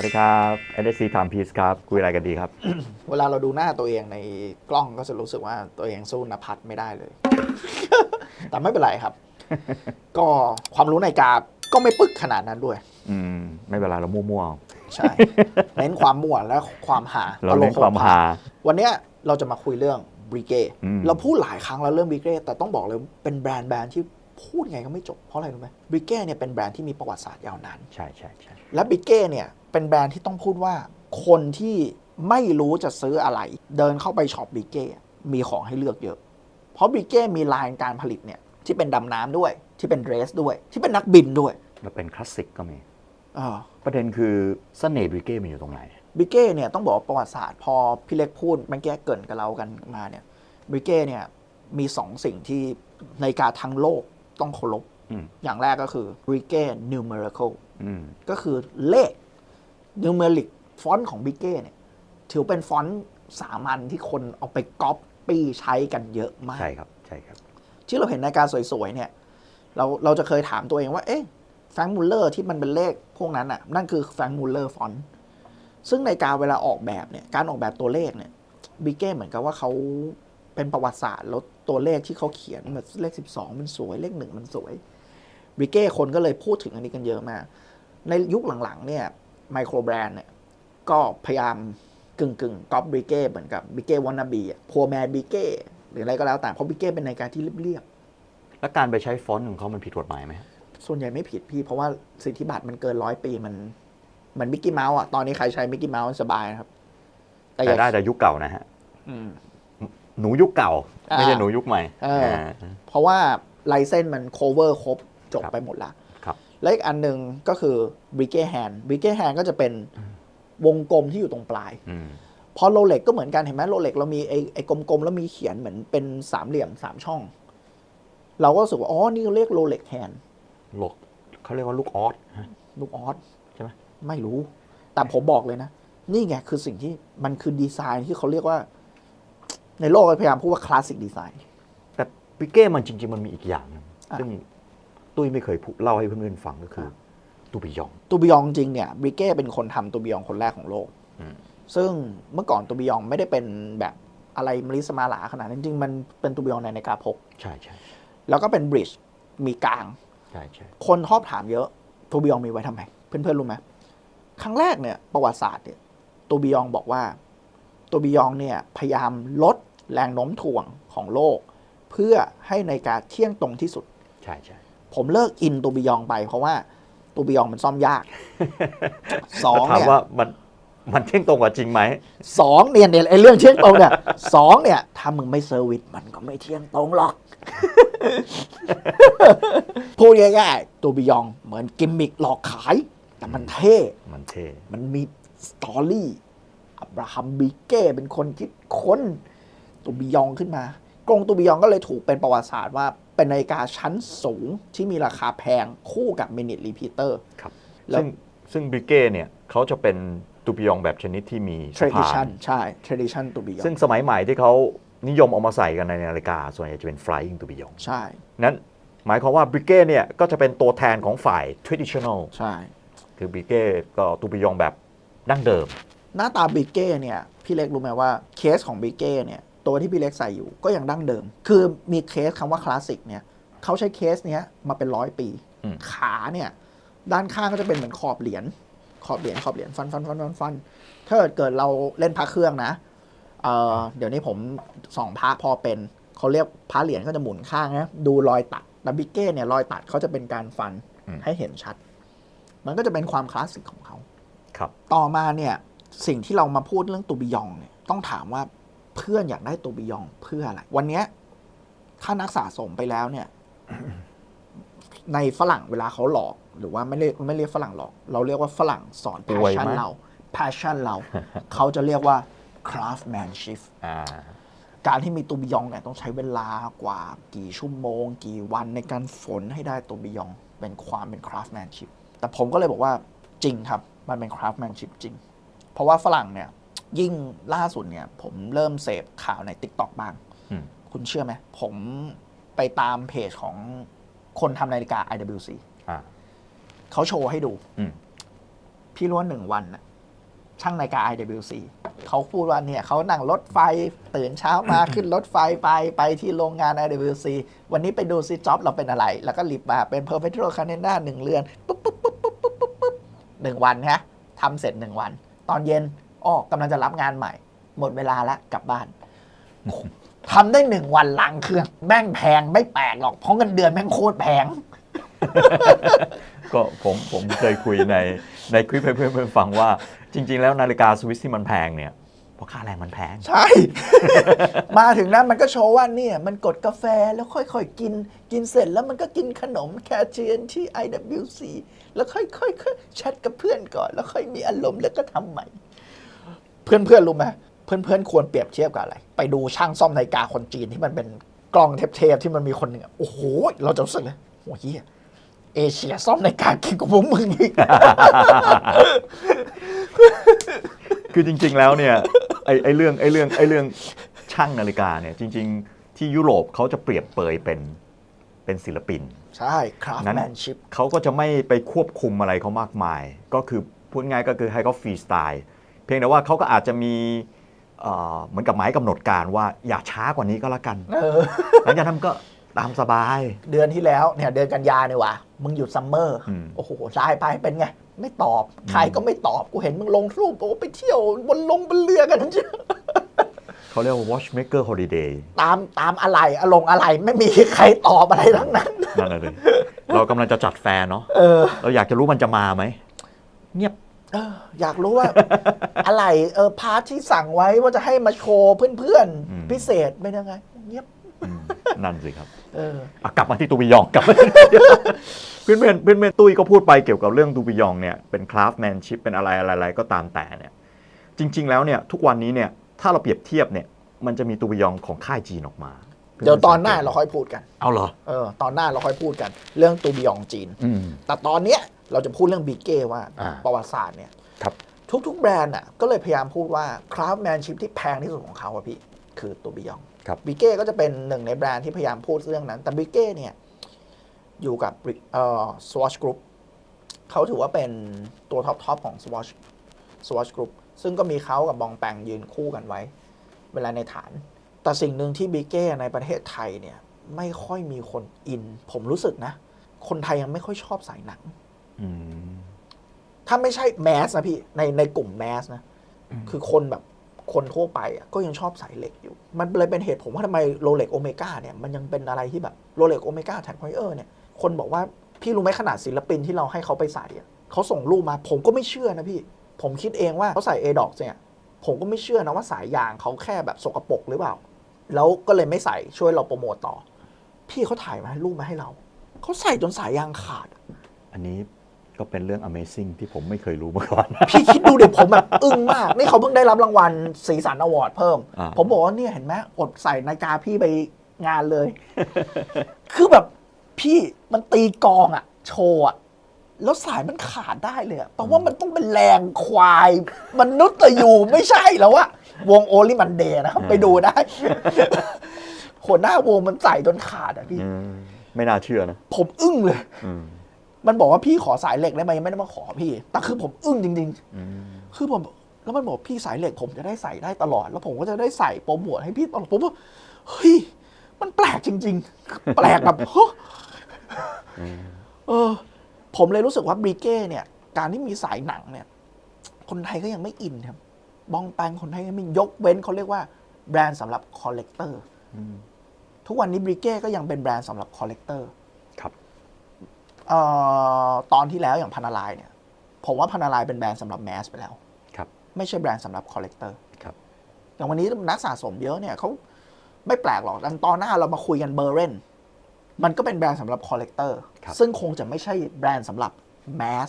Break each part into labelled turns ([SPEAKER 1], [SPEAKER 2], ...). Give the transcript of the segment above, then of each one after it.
[SPEAKER 1] วัสดีครับ NSC Time Piece ครับ คุยอะไรกันดีครับ
[SPEAKER 2] เวลาเราดูหน้าตัวเองในกล้องก็จะรู้สึกว่าตัวเองสู้นภัสไม่ได้เลย แต่ไม่เป็นไรครับ ก็ความรู้ในกาก็ไม่ปึกขนาดนั้นด้วย
[SPEAKER 1] อืม ไม่เป็นไรเรามั่ว
[SPEAKER 2] ใช่ เน้นความม่วนและความหา
[SPEAKER 1] ๆเราเน้นความฮา
[SPEAKER 2] วันเนี้ยเราจะมาคุยเรื่องบริเก้
[SPEAKER 1] อืม
[SPEAKER 2] เราพูดหลายครั้งแล้วเรื่องบริเก้แต่ต้องบอกเลยเป็นแบรนด์แบรนด์ที่ พูดไงก็ไม่จบ เพราะอะไรรู้ไหมบริเก้เนี่ยเป็นแบรนด์ที่มีประวัติศาสตร์ยาวนาน
[SPEAKER 1] ใช่ใช่ใช่
[SPEAKER 2] และบิเก้เนี่ยเป็นแบรนด์ที่ต้องพูดว่า คนที่ไม่รู้จะซื้ออะไร เดินเข้าไปช็อปบิเก้มีของให้เลือกเยอะ เพราะบิเก้มีลายการผลิตเนี่ยที่เป็นดำน้ำด้วย ที่เป็นเดรสด้วย ที่เป็นนักบินด้วย
[SPEAKER 1] เราเป็นคลาสสิกก็มี
[SPEAKER 2] เออ
[SPEAKER 1] ประเด็นคือเสน่ห์บริเก้มันอยู่ตรงไหน
[SPEAKER 2] บิเก้เนี่ยต้องบอกว่าประวัติศาสตร์พอพี่เล็กพูดเมื่อกี้เกรินกับเรากันมาเนี่ยบิเก้เนี่ยมีสองสิ่งที่ในการทั้งโลก ต้องเคารพ
[SPEAKER 1] อืม
[SPEAKER 2] อย่างแรกก็คือบิเก้ numerical
[SPEAKER 1] อืม
[SPEAKER 2] ก็คือเลข numeric ฟอนต์ของบิเก้เนี่ย ถือเป็นฟอนต์สามัญที่คนเอาไปก๊อปปี้ใช้กันเยอะมาก
[SPEAKER 1] ใช่ครับใช่ครับ
[SPEAKER 2] ที่เราเห็นในการสวยๆเนี่ย เราเราจะเคยถามตัวเองว่า เอ๊ะแฟรงค์มูลเลอร์ที่มันเป็นเลขพวกนั้นอะ นั่นคือแฟรงค์มูลเลอร์ฟอนต์ซึ่งในการเวลาออกแบบเนี่ย การออกแบบตัวเลขเนี่ยบิเก้เหมือนกับว่าเขา เป็นประวัติศาสตร์แล้วตัวเลขที่เขาเขียนแบบเลข 12 มันสวยเลขหนึ่งมันสวยบิเก้คนก็เลยพูดถึงอันนี้กันเยอะมาก ในยุคหลังๆเนี่ยไมโครแบรนด์เนี่ยก็พยายามกึ่งกึ่งก๊อปบิเก้เหมือนกับบิเก้วานาบีพัวแมนบิเก้หรืออะไรก็แล้วแต่เพราะบิเก้เป็นในการที่เรียบๆ
[SPEAKER 1] แล้วการไปใช้ฟอนต์ของเขามันผิดกฎหมายไหม
[SPEAKER 2] ส่วนใหญ่ไม่ผิดพี่ เพราะว่าสิทธิบัตรมันเกินร้อยปีมันเหมือนมิกกี้เมาส์อะตอนนี้ใครใช้มิกกี้เมาส์สบายนะครับ
[SPEAKER 1] แต่
[SPEAKER 2] อย่า
[SPEAKER 1] ได้แต่ยุคเก่านะฮะ
[SPEAKER 2] อืม
[SPEAKER 1] หนูยุคเก่า
[SPEAKER 2] อ่า
[SPEAKER 1] ไม่ใช่หนูยุคใหม่
[SPEAKER 2] เอออ่าเพราะว่าไลเซนมัน cover ครบจบ
[SPEAKER 1] ครับ
[SPEAKER 2] ไปหมดละ
[SPEAKER 1] ครับ
[SPEAKER 2] และอีกอันหนึ่งก็คือ b r i g a d hand b r i g a d hand ก็จะเป็นวงกลมที่อยู่ตรงปลาย
[SPEAKER 1] อืม
[SPEAKER 2] พอโรเล็กก็เหมือนกันเห็นไหมโรเล็กเรามีไอ้ไอ้กลมๆ แล้วมีเขียนเหมือนเป็นสามเหลี่ยมสามช่อง เราก็รู้สึกว่า อ๋อ นี่เรียกโรเล็กแฮน
[SPEAKER 1] โลกเขาเรียกว่าลูกออสฮะ
[SPEAKER 2] ลูกออส
[SPEAKER 1] ใช่ไหม
[SPEAKER 2] ไม่รู้ แต่ผมบอกเลยนะ นี่ไงคือสิ่งที่มันคือดีไซน์ที่เขาเรียกว่า ในโลกพยายามพูดว่าคลาสสิกดีไซน์
[SPEAKER 1] แต่บริเก้มันจริง ๆ มันมีอีกอย่างหนึง
[SPEAKER 2] อะ
[SPEAKER 1] ซึ่งตุ้ยไม่เคยพูดเล่าให้เพื่อนๆฟังก็คือ
[SPEAKER 2] ครับ
[SPEAKER 1] ตูบิยอง
[SPEAKER 2] ตูบิยองจริงเนี่ยบริเก้เป็นคนทำตูบิยองคนแรกของโลก
[SPEAKER 1] อืม
[SPEAKER 2] ซึ่งเมื่อก่อนตูบิยองไม่ได้เป็นแบบอะไรมริสมาหลาขนาดนั้นจริงๆมันเป็นตูบิยองในนาฬิกาพก
[SPEAKER 1] ใช่ใช่
[SPEAKER 2] แล้วก็เป็นบริดจ์มีกลาง
[SPEAKER 1] ใช่ใช่
[SPEAKER 2] คนชอบถามเยอะตูบิยองมีไว้ทำไมเพื่อนๆรู้ไหมครั้งแรกเนี่ยประวัติศาสตร์เนี่ยตูบิยองบอกว่าตูบิยองเนี่ยพยายามลด แรงโน้มถ่วงของโลก เพื่อให้ในาฬิการเที่ยงตรงที่สุด
[SPEAKER 1] ใช่ใช่
[SPEAKER 2] ผมเลิกอินตูบิยองไปเพราะว่าตูบิยองมันซ่อมยากสอง
[SPEAKER 1] แล้วถาม
[SPEAKER 2] เนี่ย
[SPEAKER 1] ว่ามันมันเที่ยงตรงกับจริงไหม
[SPEAKER 2] สองเนี่ยเนี่ยไอ้เรื่องเที่ยงตรงเนี่ยสองเนี่ยถ้ามึงไม่เซอร์วิสมันก็ไม่เที่ยงตรงหรอกพูดง่ายๆตูบิยองเหมือนกิมมิกหลอกขาย แต่มันเท่
[SPEAKER 1] มันเท่
[SPEAKER 2] มันมีสตอรี่อับราฮัมบิเก้เป็นคนคิดค้น ตูบิยองขึ้นมากรงตูบิยองก็เลยถูกเป็นประวัติศาสตร์ว่าเป็นนาฬิกาชั้นสูงที่มีราคาแพงคู่กับมินิ t รีพีเตอร์
[SPEAKER 1] ครับ
[SPEAKER 2] แล้ว
[SPEAKER 1] ซึ่งซึ่งบริเก้เนี่ยเขาจะเป็นตูบิยองแบบชนิดที่มีสะพาน
[SPEAKER 2] tradition ใช่ tradition ตูบิยอง
[SPEAKER 1] ซึ่งสมัยใหม่ที่เขานิยมเอามาใส่กันในนาฬิกา ส่วนใหญ่จะเป็น flying ตูบิยอง
[SPEAKER 2] ใช่
[SPEAKER 1] นั้นหมายความว่าบริเก้เนี่ยก็จะเป็นตัวแทนของฝ่าย traditional
[SPEAKER 2] ใช่
[SPEAKER 1] คือบริเก้ก็ตูบิยองแบบดั้งเดิม
[SPEAKER 2] หน้าตาบิเก้เนี่ยพี่เล็กรู้ไหมว่าเคสของบิเก้เนี่ย ตัวที่พี่เล็กใส่อยู่ก็ยังดั้งเดิม คือมีเคสคำว่าคลาสสิกเนี่ยเขาใช้เคสเนี้ยมาเป็นร้อยปี
[SPEAKER 1] อืม
[SPEAKER 2] ขาเนี่ยด้านข้างก็จะเป็นเหมือนขอบเหรียญขอบเหรียญขอบเหรียญฟันฟันฟันฟันฟันถ้าเกิดเกิดเราเล่นพระเครื่องนะเอ่อเดี๋ยวนี้ผมส่องพระพอเป็นเขาเรียกพระเหรียญก็จะหมุนข้างนะดูรอยตัดแต่บิเก้เนี่ยรอยตัดเขาจะเป็นการฟัน
[SPEAKER 1] อืม
[SPEAKER 2] ให้เห็นชัด มันก็จะเป็นความคลาสสิกของเขา
[SPEAKER 1] ครับ
[SPEAKER 2] ต่อมาเนี่ยสิ่งที่เรามาพูดเรื่องตูบิยองเนี่ยต้องถามว่า เพื่อนอยากได้ตูบิยองเพื่ออะไร วันเนี้ยถ้านักสะสมไปแล้วเนี่ย ในฝรั่งเวลาเขาหลอก หรือว่าไม่เรียกไม่เรียกฝรั่งหลอก เราเรียกว่าฝรั่งสอน
[SPEAKER 1] ป่วย
[SPEAKER 2] passion
[SPEAKER 1] ไหม
[SPEAKER 2] เรา passion เรา เขาจะเรียกว่า craftsmanship
[SPEAKER 1] อ่า
[SPEAKER 2] การที่มีตูบิยองเนี่ยต้องใช้เวลากว่ากี่ชั่วโมง กี่วันในการฝนให้ได้ตูบิยอง เป็นความเป็น craftsmanship แต่ผมก็เลยบอกว่าจริงครับ มันเป็น craftsmanship จริง เพราะว่าฝรั่งเนี่ย ยิ่งล่าสุดเนี่ย ผมเริ่มเสพข่าวใน TikTok บ้าง
[SPEAKER 1] อืม
[SPEAKER 2] คุณเชื่อไหม ผมไปตามเพจของคนทำนาฬิกา IWC
[SPEAKER 1] อ่า
[SPEAKER 2] เขาโชว์ให้ดู
[SPEAKER 1] อืม
[SPEAKER 2] พี่รู้ว่าหนึ่งวันน่ะช่างนาฬิกา IWC เขาพูดว่าเนี่ยเขานั่งรถไฟตื่นเช้ามาขึ้นรถไฟไปไปที่โรงงาน IWC วันนี้ไปดูซิจ็อบเราเป็นอะไร แล้วก็รีบมาเป็น perpetual calendar หนึ่งเรือนปุ๊บปุ๊บปุ๊บปุ๊บปุ๊บปุ๊บปุ๊บหนึ่งวันฮะทำเสร็จหนึ่งวัน ตอนเย็น อ้อกำลังจะรับงานใหม่ หมดเวลาแล้วกลับบ้านทำได้หนึ่งวันล้างเครื่อง แม่งแพงไม่แปลกหรอก เพราะเงินเดือนแม่งโคตรแพง
[SPEAKER 1] ก็ผมผมเคยคุยในในคลิปให้เพื่อนๆฟังว่า จริง ๆ แล้วนาฬิกาสวิสที่มันแพงเนี่ยเพราะค่าแรงมันแพง
[SPEAKER 2] ใช่ มาถึงนั้นมันก็โชว์ว่าเนี่ย มันกดกาแฟแล้วค่อยๆกิน กินเสร็จแล้วมันก็กินขนมแคเชียนที่ IWC แล้วค่อยๆแชทกับเพื่อนก่อน แล้วค่อยมีอารมณ์แล้วก็ทำใหม่ เพื่อนๆรู้ไหมเพื่อนๆควรเปรียบเทียบกับอะไร ไปดูช่างซ่อมนาฬิกาคนจีนที่มันเป็นกล้องเทปๆที่มันมีคนหนึ่งอะโอ้โห เราจะรู้สึกเลยโอ้โหเหี้ยเอเชียซ่อมนาฬิกาเก่งกว่าพวกมึงอีก
[SPEAKER 1] คือจริง ๆ แล้วเนี่ยไอ้ไอ้เรื่องไอ้เรื่องไอ้เรื่องช่างนาฬิกาเนี่ยจริง ๆ ที่ยุโรปเขาจะเปรียบเปยเป็นเป็นศิลปิน
[SPEAKER 2] ใช่คราฟ
[SPEAKER 1] นั้น
[SPEAKER 2] แมนชิพ
[SPEAKER 1] เขาก็จะไม่ไปควบคุมอะไรเขามากมาย ก็คือพูดง่ายก็คือให้เขาฟรีสไตล์ เพียงแต่ว่าเขาก็อาจจะมีเอ่อเหมือนกับหมายกำหนดการว่าอย่าช้ากว่านี้ก็แล้วกัน
[SPEAKER 2] เออ
[SPEAKER 1] หลังจากนั้นก็ตามสบาย
[SPEAKER 2] เดือนที่แล้วเนี่ยเดือนกันยาเนี่ยว่ะมึงหยุดซัมเมอร์
[SPEAKER 1] อืม
[SPEAKER 2] โอ้โหไลน์ไปเป็นไง ไม่ตอบ ใครก็ไม่ตอบ กูเห็นมึงลงรูปบอกว่าไปเที่ยวบนลงบนเรือกันเจ้า
[SPEAKER 1] เขาเรียกว่า watchmaker holiday
[SPEAKER 2] ตามตามอะไรอารมณ์อะไรไม่มีใครตอบอะไรทั้งนั้น
[SPEAKER 1] นั่นแหละเลยเรากำลังจะจัดแฟร์เนาะ
[SPEAKER 2] เออ
[SPEAKER 1] เราอยากจะรู้มันจะมาไหมเงียบ
[SPEAKER 2] เอออยากรู้ว่า อะไรเออพาร์ทที่สั่งไว้ว่าจะให้มาโชว์เพื่อน
[SPEAKER 1] อืม
[SPEAKER 2] ๆ พิเศษเป็นยังไงเงียบ
[SPEAKER 1] อืมนั่นสิครับ
[SPEAKER 2] เออ
[SPEAKER 1] อะกลับมาที่ตูบิยองกลับมาเพื่อนเพื่อนเพื่อนเพื่อนตุ้ยก็พูดไปเกี่ยวกับเรื่องตูบิยองเนี่ยเป็นคราฟแมนชิพเป็นอะไรอะไรอะไรก็ตามแต่เนี่ยจริง ๆ แล้วเนี่ยทุกวันนี้เนี่ยถ้าเราเปรียบเทียบเนี่ยมันจะมีตูบิยองของค่ายจีนออกมา
[SPEAKER 2] เดี๋ยวตอนหน้าเราค่อยพูดกัน
[SPEAKER 1] เอาเหรอ
[SPEAKER 2] เออ ตอนหน้าเราค่อยพูดกัน เรื่องตูบิยองจีน
[SPEAKER 1] อืม
[SPEAKER 2] แต่ตอนเนี้ย เราจะพูดเรื่องบิเก้ว่า
[SPEAKER 1] อ่า
[SPEAKER 2] ประวัติศาสตร์เนี่ย
[SPEAKER 1] ครับ
[SPEAKER 2] ทุกๆแบรนด์อะก็เลยพยายามพูดว่าคราฟแมนชิพที่แพงที่สุดของเขาอะพี่คือตัวบิยอง
[SPEAKER 1] ครับ
[SPEAKER 2] บิเก้ก็จะเป็นหนึ่งในแบรนด์ที่พยายามพูดเรื่องนั้น แต่บิเก้เนี่ยอยู่กับเอ่อ Swatch Group เขาถือว่าเป็นตัวท็อปทอปของ Swatch Swatch Group ซึ่งก็มีเขากับบองแปงยืนคู่กันไว้ เวลาในฐาน แต่สิ่งหนึ่งที่บิเก้ในประเทศไทยเนี่ยไม่ค่อยมีคนอิน ผมรู้สึกนะ คนไทยยังไม่ค่อยชอบสายหนัง
[SPEAKER 1] อืม
[SPEAKER 2] ถ้าไม่ใช่แมสนะพี่ในในกลุ่มแมสนะคือคนแบบคนทั่วไปอะก็ยังชอบสายเหล็กอยู่ มันเลยเป็นเหตุผมว่าทำไมโรเล็กโอเมก้าเนี่ยมันยังเป็นอะไรที่แบบโรเล็กโอเมก้าแท็กพอยเออร์เนี่ยคนบอกว่าพี่รู้ไหมขนาดศิลปินที่เราให้เขาไปใส่อะเขาส่งรูปมา ผมก็ไม่เชื่อนะพี่ ผมคิดเองว่าเขาใส่เอดอกเนี่ยผมก็ไม่เชื่อนะว่าสายยางเขาแค่แบบสกปรกหรือเปล่า แล้วก็เลยไม่ใส่ช่วยเราโปรโมตต่อ พี่เขาถ่ายมาให้รูปมาให้เรา เขาใส่จนสายยางขาด
[SPEAKER 1] อันนี้ ก็เป็นเรื่อง Amazing ที่ผมไม่เคยรู้มาก่อน
[SPEAKER 2] พี่คิดดูเดี๋ยวผมแบบอึ้งมาก นี่เขาเพิ่งได้รับรางวัลสีสันอวอร์ดเพิ่ม
[SPEAKER 1] อ่า
[SPEAKER 2] ผมบอกว่าเนี่ยเห็นไหมอดใส่นาฬิกาพี่ไปงานเลย คือแบบพี่มันตีกลองอะโชว์อะแล้วสายมันขาดได้เลยอะแปลว่ามันต้องเป็นแรงควาย มนุษย์แต่อยู่ไม่ใช่แล้วอะวงโอลิมันเดย์นะครับ ไปดูได้ หัวหน้าวงมันใส่จนขาดอะพี่
[SPEAKER 1] อืมไม่น่าเชื่อนะ
[SPEAKER 2] ผมอึ้งเลย
[SPEAKER 1] อืม
[SPEAKER 2] มันบอกว่าพี่ขอสายเหล็กได้ไหมยังไม่ได้มาขอพี่ แต่คือผมอึ้งจริงๆ
[SPEAKER 1] อืม
[SPEAKER 2] คือผมแล้วมันบอกพี่สายเหล็กผมจะได้ใส่ได้ตลอด แล้วผมก็จะได้ใส่โปรโมทให้พี่ตลอดผมว่าเฮ้ยมันแปลกจริง ๆ แปลกแบบเฮ้ยเออ ผมเลยรู้สึกว่าบริเก้เนี่ย การที่มีสายหนังเนี่ย คนไทยก็ยังไม่อินครับ บองแปงคนไทยยังไม่ยกเว้นเขาเรียกว่าแบรนด์สำหรับคอลเลกเตอร์
[SPEAKER 1] อืม
[SPEAKER 2] ทุกวันนี้บริเก้ก็ยังเป็นแบรนด์สำหรับคอลเลกเตอร์
[SPEAKER 1] ครับ
[SPEAKER 2] เอ่อ ตอนที่แล้วอย่างพันาลายเนี่ยผมว่าพันาลายเป็นแบรนด์สำหรับแมสไปแล้ว
[SPEAKER 1] ครับ
[SPEAKER 2] ไม่ใช่แบรนด์สำหรับคอลเลกเตอร์
[SPEAKER 1] ครับ
[SPEAKER 2] อย่างวันนี้นักสะสมเยอะเนี่ยเขาไม่แปลกหรอกอันตอนหน้าเรามาคุยกันเบอร์เรนมันก็เป็นแบรนด์สำหรับคอลเลกเตอร์
[SPEAKER 1] ครับ
[SPEAKER 2] ซึ่งคงจะไม่ใช่แบรนด์สำหรับแมส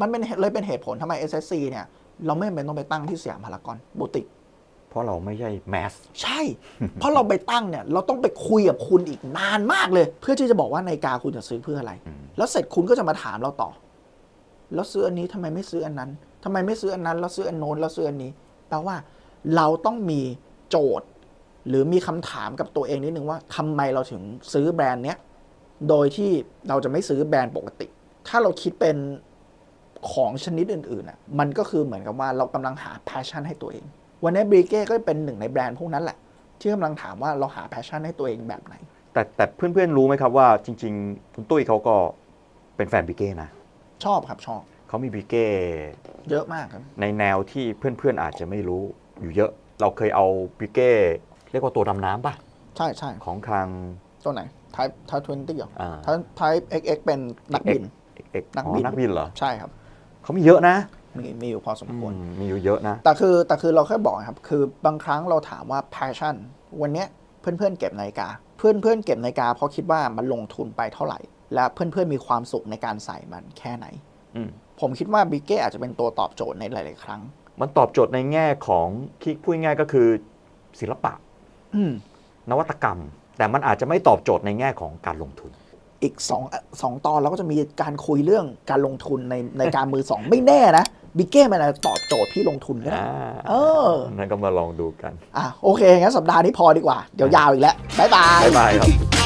[SPEAKER 2] มันเป็นเลยเป็นเหตุผลทำไม SSC เนี่ยเราไม่จำเป็นต้องไปตั้งที่สยามพารากอนบูติก
[SPEAKER 1] เพราะเราไม่ใช่แมส
[SPEAKER 2] ใช่ เพราะเราไปตั้งเนี่ย เราต้องไปคุยกับคุณอีกนานมากเลย เพื่อที่จะบอกว่านาฬิกาคุณจะซื้อเพื่ออะไร
[SPEAKER 1] อืม
[SPEAKER 2] แล้วเสร็จคุณก็จะมาถามเราต่อ แล้วซื้ออันนี้ทำไมไม่ซื้ออันนั้นทำไมไม่ซื้ออันนั้น แล้วซื้ออันโน้นแล้วซื้ออันนี้ แปลว่าเราต้องมีโจทย์ หรือมีคำถามกับตัวเองนิดนึงว่าทำไมเราถึงซื้อแบรนด์เนี้ย โดยที่เราจะไม่ซื้อแบรนด์ปกติ ถ้าเราคิดเป็นของชนิดอื่นๆอะ มันก็คือเหมือนกับว่าเรากำลังหา passion ให้ตัวเอง วันนี้บริเก้ก็เป็นหนึ่งในแบรนด์พวกนั้นแหละ ที่กำลังถามว่าเราหา passion ให้ตัวเองแบบไหน
[SPEAKER 1] แต่แต่เพื่อนๆรู้ไหมครับว่าจริง ๆ คุณตุ้ยเขาก็ เป็นแฟนบิเก้นะ
[SPEAKER 2] ชอบครับชอบ
[SPEAKER 1] เขามีบิเก้
[SPEAKER 2] เยอะมากครับ
[SPEAKER 1] ในแนวที่เพื่อนๆอาจจะไม่รู้อยู่เยอะ เราเคยเอาบิเก้เรียกว่าตัวดำน้ำป่ะ
[SPEAKER 2] ใช่ใช่
[SPEAKER 1] ของทาง
[SPEAKER 2] ตัวไหน type type 20เหรอ
[SPEAKER 1] อ่า
[SPEAKER 2] type type XX เป็นนักบิน
[SPEAKER 1] เอก
[SPEAKER 2] นัก
[SPEAKER 1] อ๋อ
[SPEAKER 2] บิน
[SPEAKER 1] นักบินเหรอ
[SPEAKER 2] ใช่ครับ
[SPEAKER 1] เขามีเยอะนะ
[SPEAKER 2] มีมีอยู่พอสมควร
[SPEAKER 1] อืมมีอยู่เยอะนะ
[SPEAKER 2] แต่คือแต่คือเราแค่บอกครับ คือบางครั้งเราถามว่า passion วันเนี้ยเพื่อนๆเก็บนาฬิกา เพื่อนเพื่อนๆเก็บนาฬิกาเพราะคิดว่ามันลงทุนไปเท่าไหร่ และเพื่อนๆมีความสุขในการใส่มันแค่ไหน
[SPEAKER 1] อืม
[SPEAKER 2] ผมคิดว่าบิเก้อาจจะเป็นตัวตอบโจทย์ในหลาย ๆ ครั้ง
[SPEAKER 1] มันตอบโจทย์ในแง่ของที่พูดง่ายๆก็คือศิลปะ
[SPEAKER 2] อืม
[SPEAKER 1] นวัตกรรม แต่มันอาจจะไม่ตอบโจทย์ในแง่ของการลงทุน
[SPEAKER 2] อีกสองสองตอนเราก็จะมีการคุยเรื่องการลงทุนในในการมือสองไม่แน่นะบิเก้มันอาจจะตอบโจทย์พี่ลงทุนก็ได้เออ
[SPEAKER 1] นั่นก็มาลองดูกัน
[SPEAKER 2] อะโอเคงั้นสัปดาห์นี้พอดีกว่า เดี๋ยวยาวอีกแล้วบ๊ายบาย
[SPEAKER 1] บ๊ายบายครับ